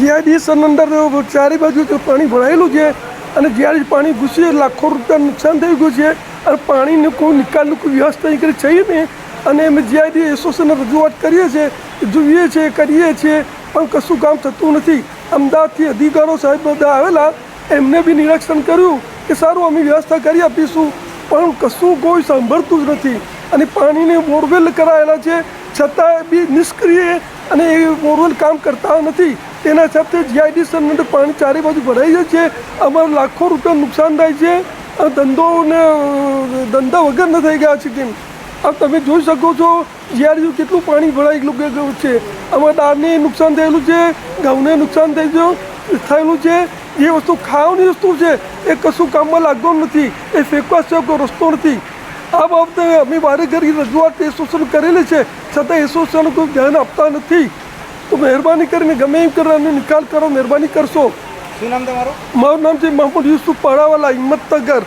જીઆઈડીસન અંદર ચારે બાજુ પાણી ભરાયેલું છે અને જ્યારે પાણી ઘૂસી લાખો રૂપિયા નુકસાન થઈ ગયું છે અને પાણીનું કોઈ નિકાલનું કોઈ વ્યવસ્થા કરી છે નહીં. અને અમે જીઆઈડી એસોસિએશનને રજૂઆત કરીએ છીએ જોઈએ છીએ, કરીએ છીએ, પણ કશું કામ થતું નથી. અમદાવાદથી અધિકારો સાહેબ બધા આવેલા, એમને બી નિરીક્ષણ કર્યું કે સારું અમે વ્યવસ્થા કરી આપીશું, પણ કશું કોઈ સાંભળતું જ નથી. અને પાણીને બોરવેલ કરાયેલા છે છતાં બી નિષ્ક્રિય અને એ બોરવેલ કામ કરતા નથી. તેના સાથે જીઆઈડીસન અંદર પાણી ચારે બાજુ ભરાઈ જાય છે. અમારે લાખો રૂપિયા નુકસાન થાય છે. આ ધંધોને ધંધા ધંધા વગરના થઈ ગયા છે કેમ? આ તમે જોઈ શકો છો જીઆરયુ કેટલું પાણી ભરાઈ ગયું છે. આમાં દાળને નુકસાન થયેલું છે, ઘઉંને નુકસાન ગયું થયેલું છે. જે વસ્તુ ખાવાની વસ્તુ છે, એ કશું કામમાં લાગતું નથી. એ ફેંકવા સિવાય કોઈ રસ્તો નથી. આ બાબતે અમે વારે ઘડી રજૂઆત એસોસિએશન કરેલી છે. છતાં એસોસિએશન કોઈ ધ્યાન આપતા નથી. તો મહેરબાની કરીને ગમે એમ કરીને નિકાલ કરો મહેરબાની કરશો. શું નામ તમારું? મારું નામ છે મહમૂદ યુસુફ પડાવાલા હિંમતનગર.